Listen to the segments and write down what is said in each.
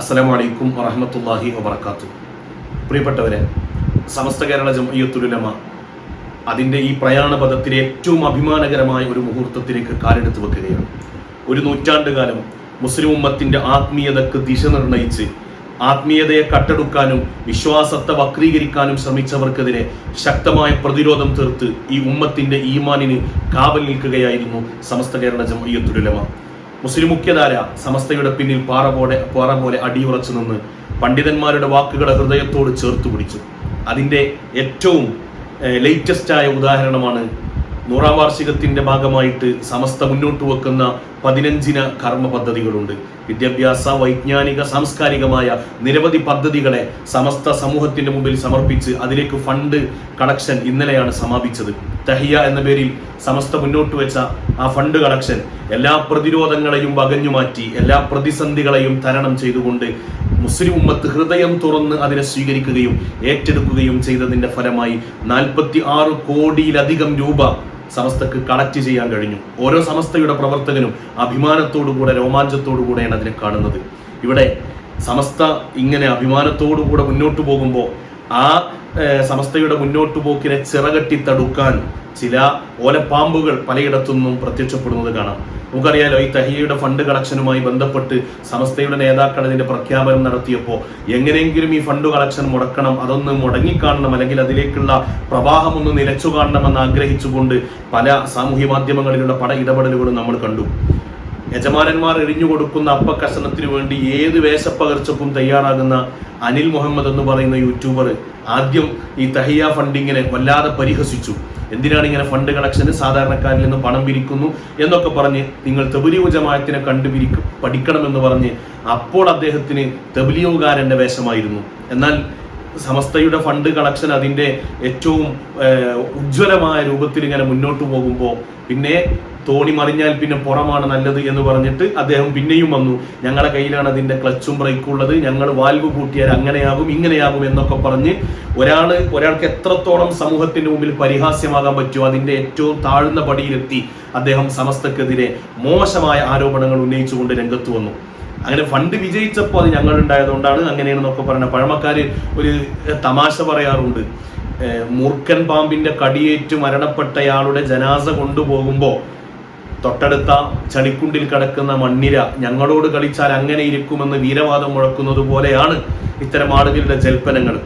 അസ്സലാമു വലൈക്കും വറഹമത്തല്ലാഹി വബർക്കാത്തു പ്രിയപ്പെട്ടവരെ സമസ്ത കേരള ജമയ്യത്തുലമ അതിന്റെ ഈ പ്രയാണപഥത്തിലെ ഏറ്റവും അഭിമാനകരമായ ഒരു മുഹൂർത്തത്തിലേക്ക് കാലെടുത്ത് വെക്കുകയാണ്. ഒരു നൂറ്റാണ്ടുകാലം മുസ്ലിം ഉമ്മത്തിന്റെ ആത്മീയതക്ക് ദിശ നിർണയിച്ച് ആത്മീയതയെ കട്ടെടുക്കാനും വിശ്വാസത്തെ വക്രീകരിക്കാനും ശ്രമിച്ചവർക്കെതിരെ ശക്തമായ പ്രതിരോധം തീർത്ത് ഈ ഉമ്മത്തിന്റെ ഈമാനിന് കാവൽ നിൽക്കുകയായിരുന്നു സമസ്ത കേരള ജമയ്യത്തുലമ മുസ്ലിം മുഖ്യധാര സമസ്തയുടെ പിന്നിൽ പാറ പോലെ പാറ പോലെ അടിയുറച്ചു നിന്ന് പണ്ഡിതന്മാരുടെ വാക്കുകളെ ഹൃദയത്തോട് ചേർത്ത് പിടിച്ചു. അതിന്റെ ഏറ്റവും ലേറ്റസ്റ്റായ ഉദാഹരണമാണ് നൂറാം വാർഷികത്തിന്റെ ഭാഗമായിട്ട് സമസ്ത മുന്നോട്ട് വെക്കുന്ന പതിനഞ്ചിന കർമ്മ പദ്ധതികളുണ്ട്. വിദ്യാഭ്യാസ വൈജ്ഞാനിക സാംസ്കാരികമായ നിരവധി പദ്ധതികളെ സമസ്ത സമൂഹത്തിന്റെ മുമ്പിൽ സമർപ്പിച്ച് അതിലേക്ക് ഫണ്ട് കളക്ഷൻ ഇന്നലെയാണ് സമാപിച്ചത്. തഹിയ എന്ന പേരിൽ സമസ്ത മുന്നോട്ട് വെച്ച ആ ഫണ്ട് കളക്ഷൻ എല്ലാ പ്രതിരോധങ്ങളെയും വകഞ്ഞു മാറ്റി എല്ലാ പ്രതിസന്ധികളെയും തരണം ചെയ്തുകൊണ്ട് മുസ്ലിം ഉമ്മത്ത് ഹൃദയം തുറന്ന് അതിനെ സ്വീകരിക്കുകയും ഏറ്റെടുക്കുകയും ചെയ്തതിന്റെ ഫലമായി നാൽപ്പത്തി ആറ് കോടിയിലധികം രൂപ സമസ്തക്ക് കളക്ട് ചെയ്യാൻ കഴിഞ്ഞു. ഓരോ സമസ്തയുടെ പ്രവർത്തകനും അഭിമാനത്തോടുകൂടെ രോമാഞ്ചത്തോടുകൂടെയാണ് അതിനെ കാണുന്നത്. ഇവിടെ സമസ്ത ഇങ്ങനെ അഭിമാനത്തോടുകൂടെ മുന്നോട്ട് പോകുമ്പോൾ ആ സമസ്തയുടെ മുന്നോട്ട് പോക്കിനെ ചിറകട്ടി തടുക്കാൻ ചില ഓലപ്പാമ്പുകൾ പലയിടത്തുനിന്നും പ്രത്യക്ഷപ്പെടുന്നത് കാണാം. നമുക്കറിയാലോ ഈ തഹിയയുടെ ഫണ്ട് കളക്ഷനുമായി ബന്ധപ്പെട്ട് സമസ്തയുടെ നേതാക്കൾ അതിന്റെ പ്രഖ്യാപനം നടത്തിയപ്പോൾ എങ്ങനെയെങ്കിലും ഈ ഫണ്ട് കളക്ഷൻ മുടക്കണം അതൊന്ന് മുടങ്ങിക്കാണണം അല്ലെങ്കിൽ അതിലേക്കുള്ള പ്രവാഹം ഒന്ന് നിലച്ചു കാണണമെന്ന് ആഗ്രഹിച്ചുകൊണ്ട് പല സാമൂഹ്യ മാധ്യമങ്ങളിലുള്ള പല ഇടപെടലുകളും നമ്മൾ കണ്ടു. യജമാനന്മാർ എഴിഞ്ഞു കൊടുക്കുന്ന അപ്പക്കഷണത്തിനു വേണ്ടി ഏത് വേഷപ്പകർച്ചക്കും തയ്യാറാകുന്ന അനിൽ മുഹമ്മദ് എന്ന് പറയുന്ന യൂട്യൂബർ ആദ്യം ഈ തഹിയ ഫണ്ടിങ്ങിനെ വല്ലാതെ പരിഹസിച്ചു. എന്തിനാണ് ഇങ്ങനെ ഫണ്ട് കളക്ഷന് സാധാരണക്കാരിൽ നിന്ന് പണം പിരിക്കുന്നു എന്നൊക്കെ പറഞ്ഞ് നിങ്ങൾ തെബുലിയു ജമാഅത്തിനെ കണ്ടുപിരിക്കും പഠിക്കണമെന്ന് പറഞ്ഞ് അപ്പോൾ അദ്ദേഹത്തിന് തെബുലിയുകാരന്റെ വേഷമായിരുന്നു. എന്നാൽ സമസ്തയുടെ ഫണ്ട് കളക്ഷൻ അതിന്റെ ഏറ്റവും ഉജ്ജ്വലമായ രൂപത്തിൽ ഇങ്ങനെ മുന്നോട്ട് പോകുമ്പോൾ പിന്നെ തോണി മറിഞ്ഞാൽ പിന്നെ പുറമാണ് നല്ലത് എന്ന് പറഞ്ഞിട്ട് അദ്ദേഹം പിന്നെയും വന്നു. ഞങ്ങളുടെ കയ്യിലാണ് അതിന്റെ ക്ലച്ചും ബ്രേക്കും ഉള്ളത്. ഞങ്ങൾ വാൽവ് കൂട്ടിയാൽ അങ്ങനെയാകും ഇങ്ങനെയാകും എന്നൊക്കെ പറഞ്ഞ് ഒരാൾ ഒരാൾക്ക് എത്രത്തോളം സമൂഹത്തിന്റെ മുമ്പിൽ പരിഹാസ്യമാകാൻ പറ്റുമോ അതിന്റെ ഏറ്റവും താഴ്ന്ന പടിയിലെത്തി അദ്ദേഹം സമസ്തക്കെതിരെ മോശമായ ആരോപണങ്ങൾ ഉന്നയിച്ചുകൊണ്ട് രംഗത്ത് വന്നു. അങ്ങനെ ഫണ്ട് വിജയിച്ചപ്പോൾ അത് ഞങ്ങൾ ഉണ്ടായതുകൊണ്ടാണ് അങ്ങനെയാണെന്നൊക്കെ പറഞ്ഞ പഴമക്കാർ ഒരു തമാശ പറയാറുണ്ട്. മൂർഖൻ പാമ്പിന്റെ കടിയേറ്റ് മരണപ്പെട്ടയാളുടെ ജനാസ കൊണ്ടുപോകുമ്പോൾ തൊട്ടടുത്ത ചളിക്കുണ്ടിൽ കിടക്കുന്ന മണ്ണിര ഞങ്ങളോട് കളിച്ചാൽ അങ്ങനെ ഇരിക്കുമെന്ന് വീരവാദം മുഴക്കുന്നത് പോലെയാണ് ഇത്തരം ആളുകളുടെ ജൽപ്പനങ്ങൾ.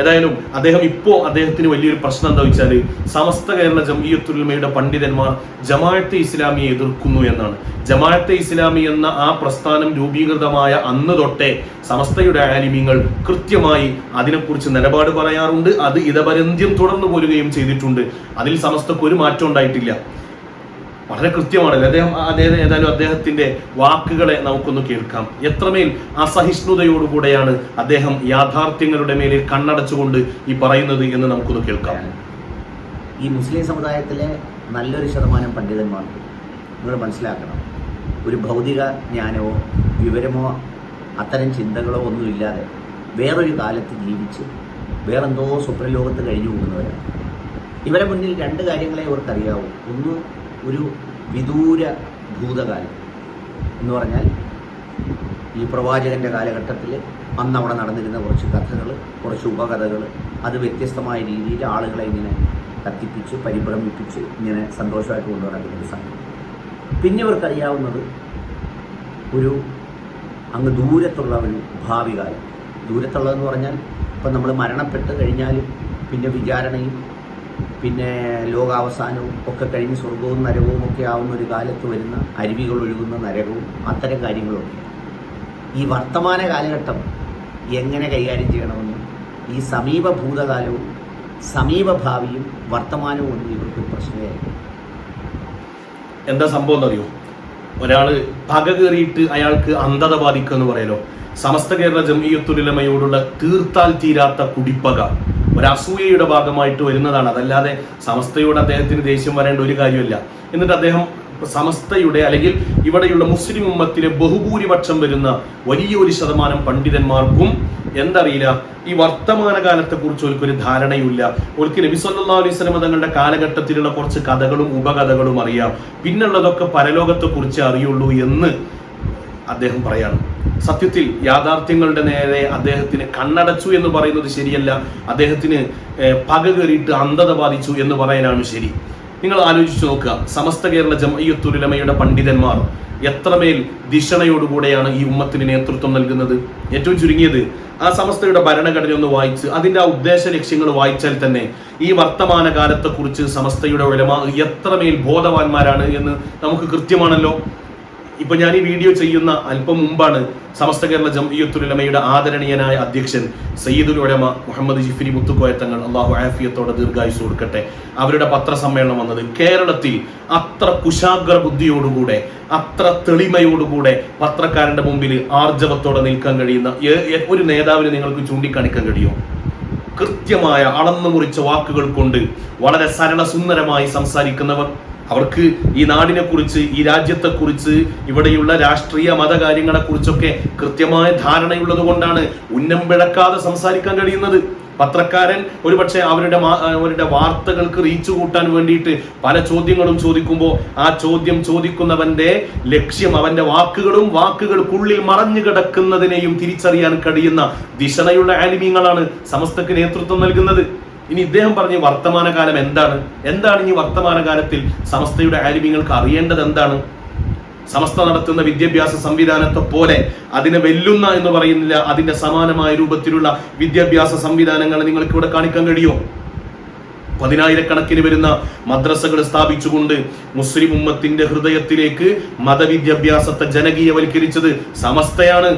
ഏതായാലും അദ്ദേഹം ഇപ്പോൾ അദ്ദേഹത്തിന് വലിയൊരു പ്രശ്നം എന്താ വെച്ചാൽ സമസ്ത കേരള ജംഇയത്തുൽമയുടെ പണ്ഡിതന്മാർ ജമാഅത്തെ ഇസ്ലാമിയെ എതിർക്കുന്നു എന്നാണ്. ജമാഅത്തെ ഇസ്ലാമി എന്ന ആ പ്രസ്ഥാനം രൂപീകൃതമായ അന്ന് തൊട്ടേ സമസ്തയുടെ ആലിമ്യങ്ങൾ കൃത്യമായി അതിനെക്കുറിച്ച് നിലപാട് പറയാറുണ്ട്. അത് ഇതപര്യന്തം തുടർന്നു പോരുകയും ചെയ്തിട്ടുണ്ട്. അതിൽ സമസ്തക്ക് ഒരു മാറ്റം ഉണ്ടായിട്ടില്ല. വളരെ കൃത്യമാണല്ലോ. അദ്ദേഹം അദ്ദേഹം ഏതായാലും അദ്ദേഹത്തിന്റെ വാക്കുകളെ നമുക്കൊന്ന് കേൾക്കാം. എത്രമേൽ അസഹിഷ്ണുതയോടുകൂടെയാണ് അദ്ദേഹം യാഥാർത്ഥ്യങ്ങളുടെ മേലിൽ കണ്ണടച്ചുകൊണ്ട് ഈ പറയുന്നത് എന്ന് നമുക്കൊന്ന് കേൾക്കാം. ഈ മുസ്ലിം സമുദായത്തിലെ നല്ലൊരു ശതമാനം പണ്ഡിതന്മാർക്ക് നിങ്ങൾ മനസ്സിലാക്കണം. ഒരു ഭൗതിക ജ്ഞാനമോ വിവരമോ അത്തരം ചിന്തകളോ ഒന്നുമില്ലാതെ വേറൊരു കാലത്ത് ജീവിച്ച് വേറെന്തോ സ്വപ്നലോകത്ത് കഴിഞ്ഞു പോകുന്നവരാണ് ഇവരെ മുന്നിൽ രണ്ട് കാര്യങ്ങളെ ഇവർക്കറിയാവൂ ഒന്ന് ഒരു വിദൂര ഭൂതകാലം എന്ന് പറഞ്ഞാൽ ഈ പ്രവാചകന്റെ കാലഘട്ടത്തിൽ അന്ന് അവിടെ നടന്നിരുന്ന കുറച്ച് കഥകൾ കുറച്ച് ഉപകഥകൾ അത് വ്യത്യസ്തമായ രീതിയിൽ ആളുകളെ ഇങ്ങനെ കത്തിപ്പിച്ച് പരിഭ്രമിപ്പിച്ച് ഇങ്ങനെ സന്തോഷമായിട്ട് കൊണ്ടുനടക്കുന്ന ഒരു സംഘം പിന്നെ ഇവർക്കറിയാവുന്നത് ഒരു അങ്ങ് ദൂരത്തുള്ള ഒരു ഭാവി കാലം. ദൂരത്തുള്ളതെന്ന് പറഞ്ഞാൽ ഇപ്പം നമ്മൾ മരണപ്പെട്ട് കഴിഞ്ഞാലും പിന്നെ വിചാരണയും പിന്നെ ലോകാവസാനവും ഒക്കെ കഴിഞ്ഞ് സ്വർഗവും നരകവും ഒക്കെ ആവുന്ന ഒരു കാലത്ത് വരുന്ന അരുവികൾ ഒഴുകുന്ന നരകവും അത്തരം കാര്യങ്ങളൊക്കെ. ഈ വർത്തമാന കാലഘട്ടം എങ്ങനെ കൈകാര്യം ചെയ്യണമെന്നും ഈ സമീപ ഭൂതകാലവും സമീപ ഭാവിയും വർത്തമാനവും ഒന്നും ഇവർക്ക് പ്രശ്നമായിരുന്നു എന്താ സംഭവം എന്നറിയോ ഒരാൾ പക കയറിയിട്ട് അയാൾക്ക് അന്ധത ബാധിക്കുക എന്ന് പറയലോ? സമസ്ത കേരള ജമീയത്തുലമയോടുള്ള തീർത്താൽ തീരാത്ത കുടിപ്പക. ഒരു അസൂയയുടെ ഭാഗമായിട്ട് വരുന്നതാണ്. അതല്ലാതെ സമസ്തയോട് അദ്ദേഹത്തിന് ദേഷ്യം വരേണ്ട ഒരു കാര്യമില്ല. എന്നിട്ട് അദ്ദേഹം സമസ്തയുടെ അല്ലെങ്കിൽ ഇവിടെയുള്ള മുസ്ലിം ഉമ്മത്തിലെ ബഹുഭൂരിപക്ഷം വരുന്ന വലിയൊരു ശതമാനം പണ്ഡിതന്മാർക്കും എന്തറിയില്ല ഈ വർത്തമാന കാലത്തെ കുറിച്ച് ഒരു ധാരണയുമില്ല. ഒരിക്കൽ നബി സല്ലാ അലൈഹി സ്വലമ തങ്ങളുടെ കാലഘട്ടത്തിലുള്ള കുറച്ച് കഥകളും ഉപകഥകളും അറിയാം. പിന്നുള്ളതൊക്കെ പരലോകത്തെ കുറിച്ച് അറിയുള്ളൂ എന്ന് അദ്ദേഹം പറയാണ് സത്യത്തിൽ യാഥാർത്ഥ്യങ്ങളുടെ നേരെ അദ്ദേഹത്തിന് കണ്ണടച്ചു എന്ന് പറയുന്നത് ശരിയല്ല. അദ്ദേഹത്തിന് പക കയറിയിട്ട് അന്ധത ബാധിച്ചു എന്ന് പറയാനാണ് ശരി. നിങ്ങൾ ആലോചിച്ചു നോക്കുക സമസ്ത കേരള ജമയ്യത്തുലമയുടെ പണ്ഡിതന്മാർ എത്രമേൽ ധിഷണയോടുകൂടെയാണ് ഈ ഉമ്മത്തിന് നേതൃത്വം നൽകുന്നത്? ഏറ്റവും ചുരുങ്ങിയത് ആ സമസ്തയുടെ ഭരണഘടന ഒന്ന് വായിച്ച് അതിന്റെ ആ ഉദ്ദേശ ലക്ഷ്യങ്ങൾ വായിച്ചാൽ തന്നെ ഈ വർത്തമാന കാലത്തെക്കുറിച്ച് സമസ്തയുടെ ഉലമ എത്രമേൽ ബോധവാന്മാരാണ് എന്ന് നമുക്ക് കൃത്യമാണല്ലോ. ഇപ്പൊ ഞാൻ ഈ വീഡിയോ ചെയ്യുന്ന അല്പം മുമ്പാണ് സമസ്ത കേരള ജംഇയ്യത്തുലമയുടെ ആദരണീയനായ അധ്യക്ഷൻ സയ്യിദുൽ ഉലമ മുഹമ്മദ് ജിഫിരി മുത്തുക്കോയത്തങ്ങൾ അള്ളാഹു ആഫിയത്തോടെ ദീർഘായുസ് കൊടുക്കട്ടെ. അവരുടെ പത്രസമ്മേളനം വന്നത് കേരളത്തിൽ അത്ര കുശാഗ്ര ബുദ്ധിയോടുകൂടെ അത്ര തെളിമയോടുകൂടെ പത്രക്കാരന്റെ മുമ്പിൽ ആർജവത്തോടെ നിൽക്കാൻ കഴിയുന്ന ഒരു നേതാവിനെ നിങ്ങൾക്ക് ചൂണ്ടിക്കാണിക്കാൻ കഴിയുമോ? കൃത്യമായ അളന്നു മുറിച്ച വാക്കുകൾ കൊണ്ട് വളരെ സരളസുന്ദരമായി സംസാരിക്കുന്നവർ അവർക്ക് ഈ നാടിനെ കുറിച്ച് ഈ രാജ്യത്തെ കുറിച്ച് ഇവിടെയുള്ള രാഷ്ട്രീയ മതകാര്യങ്ങളെ കുറിച്ചൊക്കെ കൃത്യമായ ധാരണയുള്ളത് കൊണ്ടാണ് ഉന്നം പിഴക്കാതെ സംസാരിക്കാൻ കഴിയുന്നത്. പത്രക്കാരൻ ഒരുപക്ഷെ അവരുടെ അവരുടെ വാർത്തകൾക്ക് റീച്ച് കൂട്ടാൻ വേണ്ടിയിട്ട് പല ചോദ്യങ്ങളും ചോദിക്കുമ്പോൾ ആ ചോദ്യം ചോദിക്കുന്നവന്റെ ലക്ഷ്യം അവന്റെ വാക്കുകളും വാക്കുകൾക്കുള്ളിൽ മറഞ്ഞു കിടക്കുന്നതിനെയും തിരിച്ചറിയാൻ കഴിയുന്ന ദിശണയുള്ള ആലിമീങ്ങളാണ് സമസ്തക്ക് നേതൃത്വം നൽകുന്നത്. ഇനി ഇദ്ദേഹം പറഞ്ഞ വർത്തമാനകാലം എന്താണ്? എന്താണ് ഇനി വർത്തമാനകാലത്തിൽ സമസ്തയുടെ ആരിമ്യങ്ങൾക്ക് അറിയേണ്ടത് എന്താണ്? സമസ്ത നടത്തുന്ന വിദ്യാഭ്യാസ സംവിധാനത്തെ പോലെ അതിനെ വെല്ലുന്ന എന്ന് പറയുന്നില്ല. അതിന്റെ സമാനമായ രൂപത്തിലുള്ള വിദ്യാഭ്യാസ സംവിധാനങ്ങൾ നിങ്ങൾക്ക് ഇവിടെ കാണിക്കാൻ കഴിയുമോ പതിനായിരക്കണക്കിന് വരുന്ന മദ്രസകൾ സ്ഥാപിച്ചുകൊണ്ട് മുസ്ലിം ഉമ്മത്തിന്റെ ഹൃദയത്തിലേക്ക് മതവിദ്യാഭ്യാസത്തെ ജനകീയവൽക്കരിച്ചത് സമസ്തയാണ്.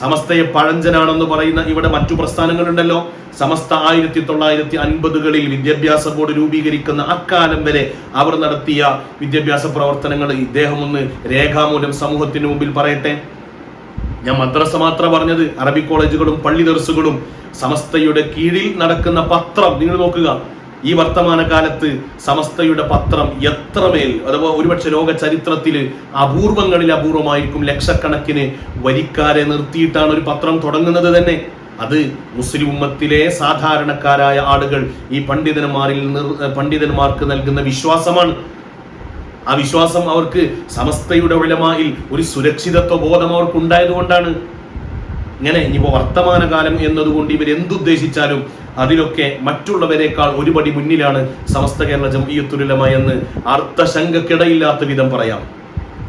സമസ്തയെ പഴഞ്ചനാണെന്ന് പറയുന്ന ഇവിടെ മറ്റു പ്രസ്ഥാനങ്ങളുണ്ടല്ലോ. സമസ്ത ആയിരത്തി തൊള്ളായിരത്തി അൻപതുകളിൽ വിദ്യാഭ്യാസ ബോർഡ് രൂപീകരിക്കുന്ന അക്കാലം വരെ അവർ നടത്തിയ വിദ്യാഭ്യാസ പ്രവർത്തനങ്ങൾ ഇദ്ദേഹം ഒന്ന് രേഖാമൂലം സമൂഹത്തിന് മുമ്പിൽ പറയട്ടെ. ഞാൻ മദ്രസ മാത്രം പറഞ്ഞത് അറബി കോളേജുകളും പള്ളി ദർസുകളും സമസ്തയുടെ കീഴിൽ നടക്കുന്ന പത്രം നിങ്ങൾ നോക്കുക. ഈ വർത്തമാനകാലത്ത് സമസ്തയുടെ പത്രം എത്രമേൽ അഥവാ ഒരുപക്ഷെ ലോക ചരിത്രത്തിൽ അപൂർവങ്ങളിൽ അപൂർവമായിരിക്കും ലക്ഷക്കണക്കിന് വരിക്കാരെ നിർത്തിയിട്ടാണ് ഒരു പത്രം തുടങ്ങുന്നത് തന്നെ. അത് മുസ്ലിം ഉമ്മത്തിലെ സാധാരണക്കാരായ ആളുകൾ ഈ പണ്ഡിതന്മാരിൽ നിർ- പണ്ഡിതന്മാർക്ക് നൽകുന്ന വിശ്വാസമാണ്. ആ വിശ്വാസം അവർക്ക് സമസ്തയുടെ ഉലമായിൽ ഒരു സുരക്ഷിതത്വ ബോധം അവർക്ക് ഉണ്ടായതുകൊണ്ടാണ് ഇങ്ങനെ ഇനിയിപ്പോൾ വർത്തമാനകാലം എന്നതുകൊണ്ട് ഇവർ എന്തുദ്ദേശിച്ചാലും അതിലൊക്കെ മറ്റുള്ളവരെക്കാൾ ഒരുപടി മുന്നിലാണ് സമസ്ത കേരള ജംഇയത്തുലമ എന്ന് അർത്ഥശങ്കക്കിടയില്ലാത്ത വിധം പറയാം.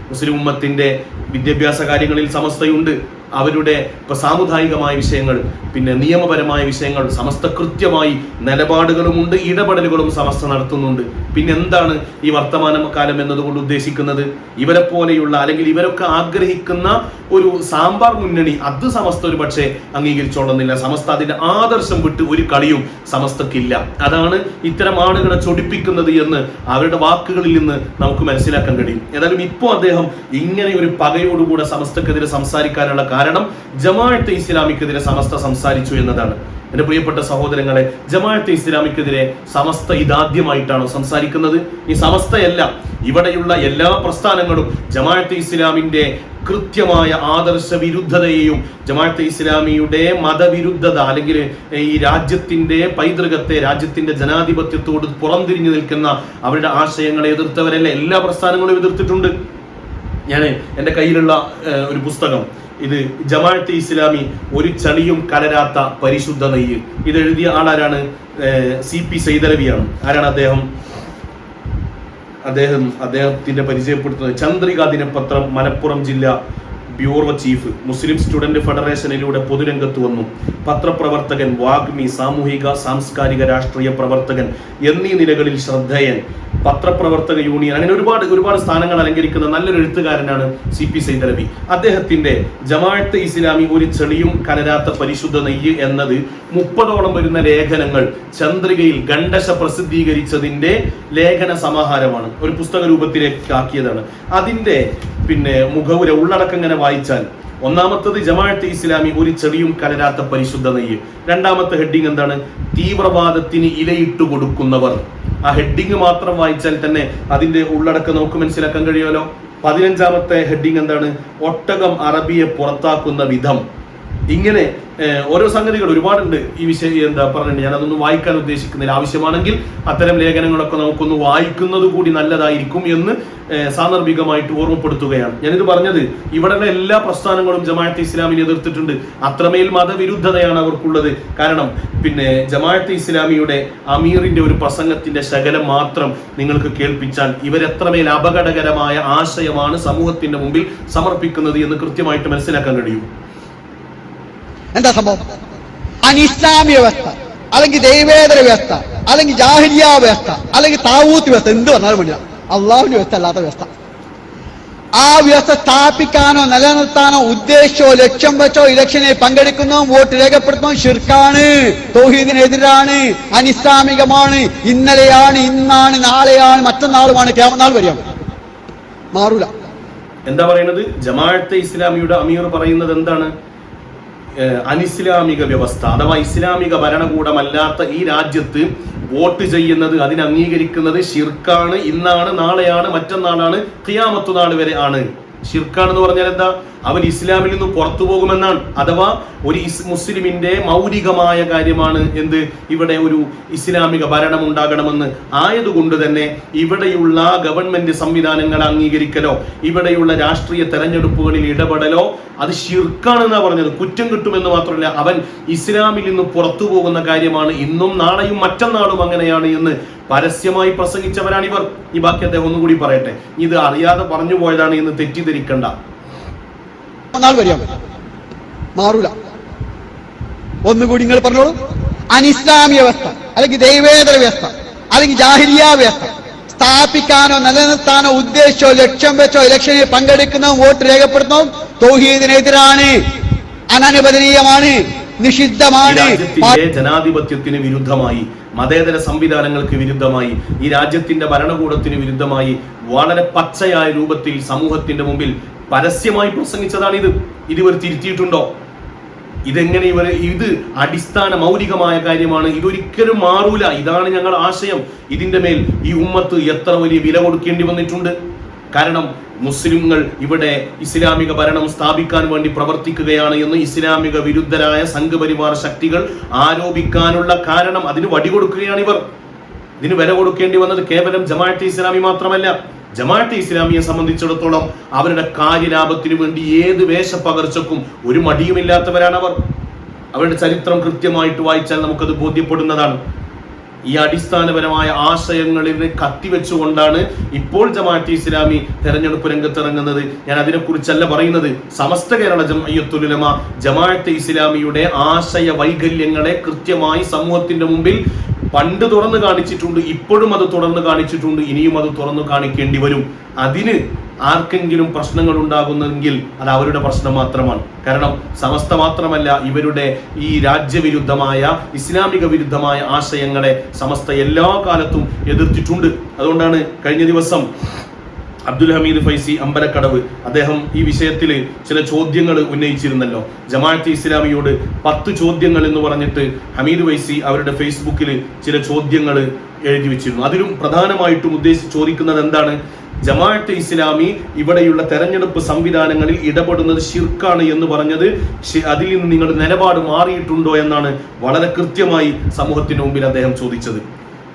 മുസ്ലിം ഉമ്മത്തിന്റെ വിദ്യാഭ്യാസ കാര്യങ്ങളിൽ സമസ്തയുണ്ട്. അവരുടെ ഇപ്പൊ സാമുദായികമായ വിഷയങ്ങൾ പിന്നെ നിയമപരമായ വിഷയങ്ങൾ സമസ്ത കൃത്യമായി നിലപാടുകളുമുണ്ട് ഇടപെടലുകളും സമസ്ത നടത്തുന്നുണ്ട്. പിന്നെ എന്താണ് ഈ വർത്തമാന കാലം എന്നതുകൊണ്ട് ഉദ്ദേശിക്കുന്നത്? ഇവരെ പോലെയുള്ള അല്ലെങ്കിൽ ഇവരൊക്കെ ആഗ്രഹിക്കുന്ന ഒരു സാമ്പാർ മുന്നണി അത് സമസ്ത ഒരു പക്ഷേ അംഗീകരിച്ചോളുന്നില്ല. സമസ്ത അതിന്റെ ആദർശം വിട്ട് ഒരു കളിയും സമസ്തക്കില്ല. അതാണ് ഇത്തരം ആളുകളെ ചൊടിപ്പിക്കുന്നത് എന്ന് അവരുടെ വാക്കുകളിൽ നിന്ന് നമുക്ക് മനസ്സിലാക്കാൻ കഴിയും. ഏതായാലും ഇപ്പോൾ അദ്ദേഹം ഇങ്ങനെ ഒരു പകയോടുകൂടെ സമസ്തക്കെതിരെ സംസാരിക്കാനുള്ള ജമാഅത്തെ ഇസ്ലാമിക്കെതിരെ സമസ്ത സംസാരിച്ചു എന്നതാണ്. എന്റെ പ്രിയപ്പെട്ട സഹോദരങ്ങളെ ജമാഅത്തെ ഇസ്ലാമിക്കെതിരെ സമസ്ത ഇതാദ്യമായിട്ടാണോ സംസാരിക്കുന്നത്? ഈ സമസ്തയല്ല ഇവിടെയുള്ള എല്ലാ പ്രസ്ഥാനങ്ങളും ജമാഅത്തെ ഇസ്ലാമിന്റെ കൃത്യമായ ആദർശ വിരുദ്ധതയെയും ജമാഅത്തെ ഇസ്ലാമിയുടെ മതവിരുദ്ധത അല്ലെങ്കിൽ ഈ രാജ്യത്തിന്റെ പൈതൃകത്തെ രാജ്യത്തിന്റെ ജനാധിപത്യത്തോട് പുറംതിരിഞ്ഞു നിൽക്കുന്ന അവരുടെ ആശയങ്ങളെ എതിർത്തവരല്ല എല്ലാ പ്രസ്ഥാനങ്ങളും എതിർത്തിട്ടുണ്ട്. ഞാൻ എന്റെ കയ്യിലുള്ള ഒരു പുസ്തകം ഇത് ജമാഅത്ത് ഇസ്ലാമി ഒരു ചളിയും കലരാത്ത പരിശുദ്ധ നെയ്യ്. ഇത് എഴുതിയ ആളാരാണ് സി പി സൈതലവിയാണ്. ആരാണ് അദ്ദേഹം? അദ്ദേഹം അദ്ദേഹത്തിന്റെ പരിചയപ്പെടുത്തുന്നത് ചന്ദ്രിക ദിനപത്രം മലപ്പുറം ജില്ല ബ്യൂറോ ചീഫ്. മുസ്ലിം സ്റ്റുഡന്റ് ഫെഡറേഷനിലൂടെ പൊതുരംഗത്ത് വന്നു. പത്രപ്രവർത്തകൻ വാഗ്മി സാമൂഹിക സാംസ്കാരിക രാഷ്ട്രീയ പ്രവർത്തകൻ എന്നീ നിലകളിൽ ശ്രദ്ധേയൻ. പത്രപ്രവർത്തക യൂണിയൻ അങ്ങനെ ഒരുപാട് ഒരുപാട് സ്ഥാനങ്ങൾ അലങ്കരിക്കുന്ന നല്ലൊരു എഴുത്തുകാരനാണ് സി പി സൈതലവി അദ്ദേഹത്തിന്റെ ജമാഅത്തെ ഇസ്ലാമി ഒരു ചെളിയും കലരാത്ത പരിശുദ്ധ നെയ്യ് എന്നത് മുപ്പതോളം വരുന്ന ലേഖനങ്ങൾ ചന്ദ്രികയിൽ ഗണ്ഡശ പ്രസിദ്ധീകരിച്ചതിന്റെ ലേഖന സമാഹാരമാണ്. ഒരു പുസ്തക രൂപത്തിലേക്ക് ആക്കിയതാണ്. അതിന്റെ പിന്നെ മുഖവുര ഉള്ളടക്കം ഇങ്ങനെ വായിച്ചാൽ ഒന്നാമത്തത് ജമാഅത്തെ ഇസ്ലാമി ഒരു ചെടിയും കലരാത്ത പരിശുദ്ധ നെയ്യ്. രണ്ടാമത്തെ ഹെഡിങ് എന്താണ്? തീവ്രവാദത്തിന് ഇലയിട്ട് കൊടുക്കുന്നവർ. ആ ഹെഡിങ് മാത്രം വായിച്ചാൽ തന്നെ അതിന്റെ ഉള്ളടക്കം നമുക്ക് മനസ്സിലാക്കാൻ കഴിയുമല്ലോ. പതിനഞ്ചാമത്തെ ഹെഡിങ് എന്താണ്? ഒട്ടകം അറബിയെ പുറത്താക്കുന്ന വിധം. ഇങ്ങനെ ഓരോ സംഗതികൾ ഒരുപാടുണ്ട്. ഈ വിഷയം എന്താ പറഞ്ഞിട്ട് ഞാൻ അതൊന്നും വായിക്കാൻ ഉദ്ദേശിക്കുന്നില്ല. ആവശ്യമാണെങ്കിൽ അത്തരം ലേഖനങ്ങളൊക്കെ നമുക്കൊന്ന് വായിക്കുന്നത് കൂടി നല്ലതായിരിക്കും എന്ന് സാന്ദർഭികമായിട്ട് ഓർമ്മപ്പെടുത്തുകയാണ്. ഞാനിത് പറഞ്ഞത് ഇവിടെയുള്ള എല്ലാ പ്രസ്ഥാനങ്ങളും ജമാഅത്ത് ഇസ്ലാമിനെ എതിർത്തിട്ടുണ്ട്. അത്രമേൽ മതവിരുദ്ധതയാണ് അവർക്കുള്ളത്. കാരണം പിന്നെ ജമാഅത്ത് ഇസ്ലാമിയുടെ അമീറിന്റെ ഒരു പ്രസംഗത്തിന്റെ ശകലം മാത്രം നിങ്ങൾക്ക് കേൾപ്പിച്ചാൽ ഇവരെത്രമേൽ അപകടകരമായ ആശയമാണ് സമൂഹത്തിന്റെ മുമ്പിൽ സമർപ്പിക്കുന്നത് എന്ന് കൃത്യമായിട്ട് മനസ്സിലാക്കാൻ കഴിയും. എന്താ സംഭവം? അനിസ്ലാമിക വ്യവസ്ഥ അല്ലെങ്കിൽ ദൈവേതര വ്യവസ്ഥ അല്ലെങ്കിൽ ജാഹിരിയ വ്യവസ്ഥ അല്ലെങ്കിൽ താവൂത്ത് വ്യവസ്ഥ എന്ത് വന്നാലും വേണ്ടില്ല അള്ളാഹുവിന്റെ വ്യവസ്ഥ അല്ലാത്ത വ്യവസ്ഥ. ആ വ്യവസ്ഥ സ്ഥാപിക്കാനോ നിലനിർത്താനോ ഉദ്ദേശിച്ചോ ലക്ഷ്യം വെച്ചോ ഇലക്ഷനിൽ പങ്കെടുക്കുന്നോ വോട്ട് രേഖപ്പെടുത്തുന്നോ ഷിർക്കാണ് തോഹീദിനെതിരാണ് അനിസ്ലാമികമാണ് ഇന്നലെയാണ് ഇന്നാണ് നാളെയാണ് മറ്റന്നാളുമാണ് കേമനാൾ വരിക മാറൂല. എന്താ പറയുന്നത്? ജമാഅത്തെ ഇസ്ലാമിയുടെ അമീർ പറയുന്നത് എന്താണ്? അനിസ്ലാമിക വ്യവസ്ഥ അഥവാ ഇസ്ലാമിക ഭരണകൂടമല്ലാത്ത ഈ രാജ്യത്ത് വോട്ട് ചെയ്യുന്നത് അതിനെ അംഗീകരിക്കുന്നത് ഷിർക്കാണ് ഇന്നാണ് നാളെയാണ് മറ്റന്നാളാണ് ഖിയാമത്ത് നാൾ വരെ ആണ്. ഷിർക്കാണെന്ന് പറഞ്ഞാൽ എന്താ? അവൻ ഇസ്ലാമിൽ നിന്ന് പുറത്തു പോകുമെന്നാണ്. അഥവാ ഒരു മുസ്ലിമിന്റെ മൗലികമായ കാര്യമാണ് എന്ത്? ഇവിടെ ഒരു ഇസ്ലാമിക ഭരണം ഉണ്ടാകണമെന്ന് ആയതുകൊണ്ട് തന്നെ ഇവിടെയുള്ള ഗവൺമെന്റ് സംവിധാനങ്ങൾ അംഗീകരിക്കലോ ഇവിടെയുള്ള രാഷ്ട്രീയ തെരഞ്ഞെടുപ്പുകളിൽ ഇടപെടലോ അത് ഷിർക്കാണെന്നാ പറഞ്ഞത്. കുറ്റം കിട്ടുമെന്ന് മാത്രമല്ല അവൻ ഇസ്ലാമിൽ നിന്ന് പുറത്തു പോകുന്ന കാര്യമാണ്. ഇന്നും നാളെയും മറ്റന്നാളും അങ്ങനെയാണ് എന്ന് പരസ്യമായി പ്രസംഗിച്ചവരാണിവർ ഈ ബാക്കി അദ്ദേഹം ഒന്നുകൂടി പറയട്ടെ. ഇത് അറിയാതെ പറഞ്ഞു പോയതാണ് എന്ന് തെറ്റിദ്ധരിക്കണ്ട. മാറൂല. ഒന്നുകൂടി നിങ്ങൾ പറഞ്ഞോളൂ. അനിസ്ലാമിക വ്യവസ്ഥ അല്ലെങ്കിൽ ദൈവേതര വ്യവസ്ഥ അല്ലെങ്കിൽ ജാഹിരിയ വ്യവസ്ഥ സ്ഥാപിക്കാനോ നിലനിർത്താനോ ഉദ്ദേശിച്ചോ ലക്ഷ്യം വെച്ചോ ഇലക്ഷനിൽ പങ്കെടുക്കുന്നതും വോട്ട് രേഖപ്പെടുത്തുന്നതും തൗഹീദിനെതിരാണ്. അനനുവദനീയമാണ് നിഷിദ്ധമാണ്. ജനാധിപത്യത്തിന് വിരുദ്ധമായി മതേതര സംവിധാനങ്ങൾക്ക് വിരുദ്ധമായി ഈ രാജ്യത്തിന്റെ ഭരണകൂടത്തിന് വിരുദ്ധമായി വളരെ പച്ചയായ രൂപത്തിൽ സമൂഹത്തിന്റെ മുമ്പിൽ പരസ്യമായി പ്രസംഗിച്ചതാണ് ഇത് ഇതുവരെ തിരുത്തിയിട്ടുണ്ടോ? ഇതെങ്ങനെ ഇവർ ഇത് അടിസ്ഥാന മൗലികമായ കാര്യമാണ്. ഇതൊരിക്കലും മാറൂല. ഇതാണ് ഞങ്ങളുടെ ആശയം. ഇതിന്റെ മേൽ ഈ ഉമ്മത്ത് എത്ര വലിയ വില കൊടുക്കേണ്ടി വന്നിട്ടുണ്ട്? കാരണം മുസ്ലിങ്ങൾ ഇവിടെ ഇസ്ലാമിക ഭരണം സ്ഥാപിക്കാൻ വേണ്ടി പ്രവർത്തിക്കുകയാണ് എന്ന് ഇസ്ലാമിക വിരുദ്ധരായ സംഘപരിവാർ ശക്തികൾ ആരോപിക്കാനുള്ള കാരണം അതിന് വടികൊടുക്കുകയാണ് ഇവർ. ഇതിന് വില കൊടുക്കേണ്ടി വന്നത് കേവലം ജമാഅത്തെ ഇസ്ലാമി മാത്രമല്ല. ജമാഅത്തെ ഇസ്ലാമിയെ സംബന്ധിച്ചിടത്തോളം അവരുടെ കാര്യലാഭത്തിനു വേണ്ടി ഏത് വേഷപ്പകർച്ചക്കും ഒരു മടിയുമില്ലാത്തവരാണ് അവർ അവരുടെ ചരിത്രം കൃത്യമായിട്ട് വായിച്ചാൽ നമുക്കത് ബോധ്യപ്പെടുന്നതാണ്. ഈ അടിസ്ഥാനപരമായ ആശയങ്ങളിൽ കത്തിവെച്ചുകൊണ്ടാണ് ഇപ്പോൾ ജമാഅത്തെ ഇസ്ലാമി തെരഞ്ഞെടുപ്പ് രംഗത്തിറങ്ങുന്നത്. ഞാൻ അതിനെക്കുറിച്ചല്ല പറയുന്നത്. സമസ്ത കേരള ജമയത്തുലമ ജമാഅത്തെ ഇസ്ലാമിയുടെ ആശയ വൈകല്യങ്ങളെ കൃത്യമായി സമൂഹത്തിന്റെ മുമ്പിൽ പണ്ട് തുറന്നു കാണിച്ചിട്ടുണ്ട് ഇപ്പോഴും അത് തുറന്നു കാണിച്ചിട്ടുണ്ട് ഇനിയും അത് തുറന്നു കാണിക്കേണ്ടി വരും. അതിന് ആർക്കെങ്കിലും പ്രശ്നങ്ങൾ ഉണ്ടാകുന്നെങ്കിൽ അത് അവരുടെ പ്രശ്നം മാത്രമാണ്. കാരണം സമസ്ത മാത്രമല്ല ഇവരുടെ ഈ രാജ്യവിരുദ്ധമായ ഇസ്ലാമിക വിരുദ്ധമായ ആശയങ്ങളെ സമസ്ത എല്ലാ കാലത്തും എതിർത്തിട്ടുണ്ട്. അതുകൊണ്ടാണ് കഴിഞ്ഞ ദിവസം അബ്ദുൽ ഹമീദ് ഫൈസി അമ്പലക്കടവ്. അദ്ദേഹം ഈ വിഷയത്തിൽ ചില ചോദ്യങ്ങൾ ഉന്നയിച്ചിരുന്നല്ലോ. ജമാഅത്ത് ഇസ്ലാമിയോട് പത്ത് ചോദ്യങ്ങൾ എന്ന് പറഞ്ഞിട്ട് ഹമീദ് ഫൈസി അവരുടെ ഫേസ്ബുക്കിൽ ചില ചോദ്യങ്ങൾ എഴുതി വെച്ചിരുന്നു. അതിലും പ്രധാനമായിട്ടും ഉദ്ദേശിച്ച് ചോദിക്കുന്നത് എന്താണ്? ജമാഅത്ത് ഇസ്ലാമി ഇവിടെയുള്ള തെരഞ്ഞെടുപ്പ് സംവിധാനങ്ങളിൽ ഇടപെടുന്നത് ശിർക്കാണ് എന്ന് പറഞ്ഞത് അതിൽ നിന്ന് നിങ്ങളുടെ നിലപാട് മാറിയിട്ടുണ്ടോ എന്നാണ് വളരെ കൃത്യമായി സമൂഹത്തിന് മുമ്പിൽ അദ്ദേഹം ചോദിച്ചത്.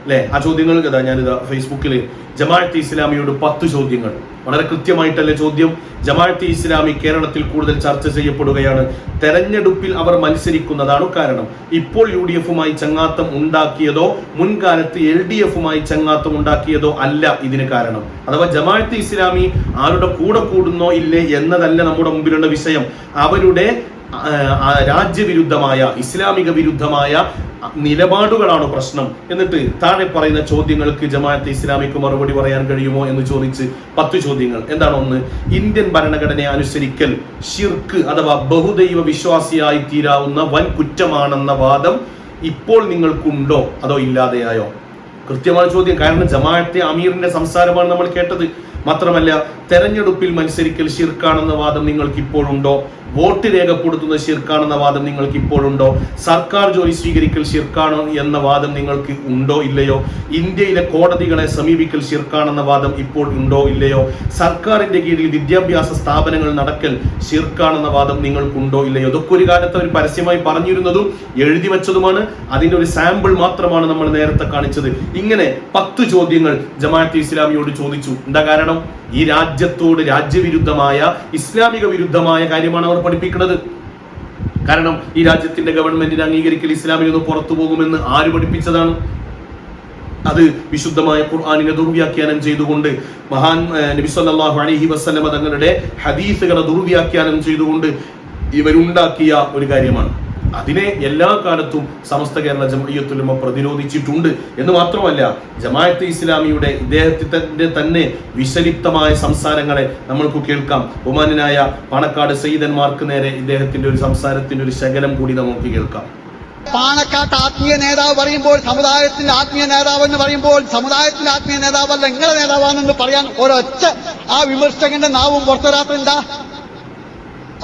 അല്ലെ ആ ചോദ്യങ്ങൾ കഥ ഞാനിത് ഫേസ്ബുക്കിൽ ജമാഅത്ത് ഇസ്ലാമിയോട് പത്ത് ചോദ്യങ്ങൾ. വളരെ കൃത്യമായിട്ടല്ലേ ചോദ്യം? ജമാഅത്ത് ഇസ്ലാമി കേരളത്തിൽ കൂടുതൽ ചർച്ച ചെയ്യപ്പെടുകയാണ്. തെരഞ്ഞെടുപ്പിൽ അവർ മത്സരിക്കുന്നതാണ് കാരണം. ഇപ്പോൾ യു ഡി എഫുമായി ചങ്ങാത്തം ഉണ്ടാക്കിയതോ മുൻകാലത്ത് എൽ ഡി എഫുമായി ചങ്ങാത്തം ഉണ്ടാക്കിയതോ അല്ല ഇതിന് കാരണം. അഥവാ ജമാഅത്ത് ഇസ്ലാമി ആരുടെ കൂടെ കൂടുന്നോ ഇല്ലേ എന്നതല്ല നമ്മുടെ മുമ്പിലുള്ള വിഷയം. അവരുടെ രാജ്യവിരുദ്ധമായ ഇസ്ലാമിക വിരുദ്ധമായ നിലപാടുകളാണ് പ്രശ്നം. എന്നിട്ട് താഴെ പറയുന്ന ചോദ്യങ്ങൾക്ക് ജമാഅത്ത് ഇസ്ലാമിക്ക് മറുപടി പറയാൻ കഴിയുമോ എന്ന് ചോദിച്ച് പത്ത് ചോദ്യങ്ങൾ. എന്താണ് ഒന്ന്? ഇന്ത്യൻ ഭരണഘടനയെ അനുസരിക്കൽ ഷിർക്ക് അഥവാ ബഹുദൈവ വിശ്വാസിയായി തീരാവുന്ന വൻ കുറ്റമാണെന്ന വാദം ഇപ്പോൾ നിങ്ങൾക്കുണ്ടോ? അതോ ഇല്ലാതെയായോ? കൃത്യമായ ചോദ്യം. കാരണം ജമാഅത്തെ അമീറിന്റെ സംസാരമാണ് നമ്മൾ കേട്ടത്. മാത്രമല്ല തെരഞ്ഞെടുപ്പിൽ മത്സരിക്കൽ ശിർക്കാണെന്ന വാദം നിങ്ങൾക്ക് ഇപ്പോഴുണ്ടോ വോട്ട് രേഖപ്പെടുത്തുന്ന ശിർക്കാണെന്ന വാദം നിങ്ങൾക്ക് ഇപ്പോഴുണ്ടോ സർക്കാർ ജോലി സ്വീകരിക്കൽ ശിർക്കാണ് എന്ന വാദം നിങ്ങൾക്ക് ഉണ്ടോ ഇല്ലയോ? ഇന്ത്യയിലെ കോടതികളെ സമീപിക്കൽ ശിർക്കാണെന്ന വാദം ഇപ്പോൾ ഉണ്ടോ ഇല്ലയോ? സർക്കാരിന്റെ കീഴിൽ വിദ്യാഭ്യാസ സ്ഥാപനങ്ങൾ നടക്കൽ ശിർക്കാണെന്ന വാദം നിങ്ങൾക്കുണ്ടോ ഇല്ലയോ? ഇതൊക്കെ ഒരു കാലത്ത് അവർ പരസ്യമായി പറഞ്ഞിരുന്നതും എഴുതി വെച്ചതുമാണ്. അതിന്റെ ഒരു സാമ്പിൾ മാത്രമാണ് നമ്മൾ നേരത്തെ കാണിച്ചത്. ഇങ്ങനെ പത്ത് ചോദ്യങ്ങൾ ജമാഅത്ത് ഇസ്ലാമിയോട് ചോദിച്ചു. എന്താ കാരണം? ഈ രാജ്യത്തോട് രാജ്യവിരുദ്ധമായ ഇസ്ലാമിക വിരുദ്ധമായ കാര്യമാണ് അവർ പഠിപ്പിക്കുന്നത്. കാരണം ഈ രാജ്യത്തിന്റെ ഗവൺമെന്റിനെ അംഗീകരിക്കൽ ഇസ്ലാമിൽ നിന്ന് പുറത്തു പോകുമെന്ന് ആര് പഠിപ്പിച്ചതാണ്? അത് വിശുദ്ധമായ ഖുർആാനിനെ ദുർവ്യാഖ്യാനം ചെയ്തുകൊണ്ട് മഹാൻ നബി സല്ലല്ലാഹു അലൈഹി വസല്ലമ തങ്ങളുടെ ഹദീസുകളെ ദുർവ്യാഖ്യാനം ചെയ്തുകൊണ്ട് ഇവരുണ്ടാക്കിയ ഒരു കാര്യമാണ്. അതിനെ എല്ലാ കാലത്തും സമസ്ത കേരള ജമയ്യത്തുലമ പ്രതിരോധിച്ചിട്ടുണ്ട്. എന്ന് മാത്രമല്ല ജമാഅത്തെ ഇസ്ലാമിയുടെ ഇദ്ദേഹത്തിന്റെ തന്നെ വിശലിപ്തമായ സംസാരങ്ങളെ നമ്മൾക്ക് കേൾക്കാം. ബഹുമാനായ പാണക്കാട് സയ്യിദന്മാർക്ക് നേരെ ഇദ്ദേഹത്തിന്റെ ഒരു സംസാരത്തിന്റെ ഒരു ശകലം കൂടി നമുക്ക് കേൾക്കാം. പാണക്കാട്ട് ആത്മീയ നേതാവ് പറയുമ്പോൾ സമുദായത്തിന്റെ ആത്മീയ നേതാവ് എന്ന് പറയുമ്പോൾ സമുദായത്തിന്റെ ആത്മീയ നേതാവല്ല നിങ്ങളുടെ നേതാവാണെന്ന് പറയാൻ ഒരൊറ്റ ആ വിമർശകന്റെ നാവും പുറത്തുവരാത്തെന്താ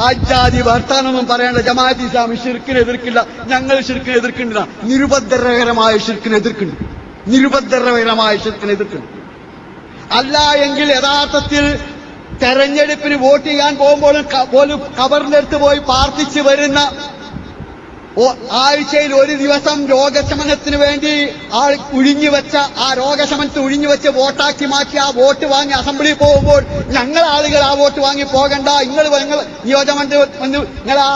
ആജാതി വർത്താനൊന്നും പറയേണ്ട. ജമാഅത്ത് ഇസ്ലാമി ഷിർക്കിനെ എതിർക്കില്ല. ഞങ്ങൾ ഷിർക്കിനെ എതിർക്കുന്നില്ല. നിരുപദ്രവകരമായ ഷിർക്കിനെ എതിർക്കുന്നു നിരുപദ്രവകരമായ ഷിർക്കിനെ എതിർക്കുന്നു അല്ല എങ്കിൽ യഥാർത്ഥത്തിൽ തെരഞ്ഞെടുപ്പിന് വോട്ട് ചെയ്യാൻ പോകുമ്പോൾ പോലും കബറിന്റെ അടുത്ത് പോയി പ്രാർത്ഥിച്ചു വരുന്ന ആഴ്ചയിൽ ഒരു ദിവസം രോഗശമനത്തിന് വേണ്ടി ആൾ ഉഴിഞ്ഞു വെച്ച ആ രോഗശമനത്തിന് ഉഴിഞ്ഞു വെച്ച് വോട്ടാക്കി മാറ്റി ആ വോട്ട് വാങ്ങി അസംബ്ലിയിൽ പോകുമ്പോൾ ഞങ്ങൾ ആളുകൾ ആ വോട്ട് വാങ്ങി പോകണ്ട. നിങ്ങൾ നിങ്ങൾ നിയോജകമണ്ഡലം നിങ്ങൾ ആ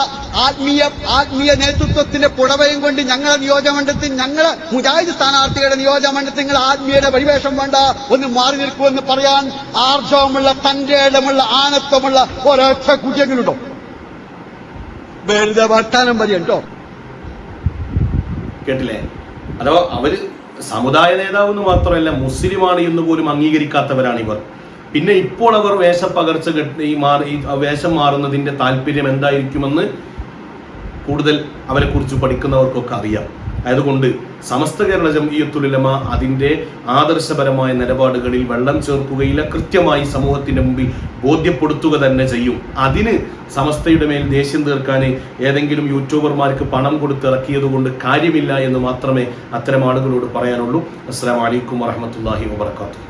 ആത്മീയ ആത്മീയ നേതൃത്വത്തിന്റെ പുടവയും കൊണ്ട് ഞങ്ങളെ നിയോജകമണ്ഡലത്തിൽ ഞങ്ങളെ മുജാഹിദ് സ്ഥാനാർത്ഥികളുടെ നിയോജകമണ്ഡലത്തിൽ നിങ്ങൾ ആത്മീയയുടെ പരിവേഷം വേണ്ട. ഒന്ന് മാറി നിൽക്കുമെന്ന് പറയാൻ ആർജവമുള്ള തന്റെ ഇടമുള്ള ആനത്വമുള്ള ഒരൊറ്റ കുറ്റങ്ങളുണ്ടോ വെറുതെ വർത്താനം പറയണ്ടോ കേട്ടില്ലേ? അതോ അവർ സമുദായ നേതാവ് എന്ന് മാത്രമല്ല മുസ്ലിമാണ് എന്ന് പോലും അംഗീകരിക്കാത്തവരാണ് ഇവർ പിന്നെ ഇപ്പോൾ അവർ വേഷപ്പകർച്ച ഈ മാറി വേഷം മാറുന്നതിന്റെ താല്പര്യം എന്തായിരിക്കുമെന്ന് കൂടുതൽ അവരെ കുറിച്ച് പഠിക്കുന്നവർക്കൊക്കെ അറിയാം. അതുകൊണ്ട് സമസ്ത കേരള ജംഇയത്തുലമ അതിന്റെ ആദർശപരമായ നിലപാടുകളിൽ വെള്ളം ചേർക്കുകയില്ല. കൃത്യമായി സമൂഹത്തിന്റെ മുമ്പിൽ ബോധ്യപ്പെടുത്തുക തന്നെ ചെയ്യും. അതിന് സമസ്തയുടെ മേൽ ദേഷ്യം തീർക്കാൻ ഏതെങ്കിലും യൂട്യൂബർമാർക്ക് പണം കൊടുത്തിറക്കിയത് കൊണ്ട് കാര്യമില്ല എന്ന് മാത്രമേ അത്തരം ആളുകളോട് പറയാനുള്ളൂ. അസ്സാം വലൈക്കും വറഹമത്തല്ലാഹി വാബർക്കാത്തു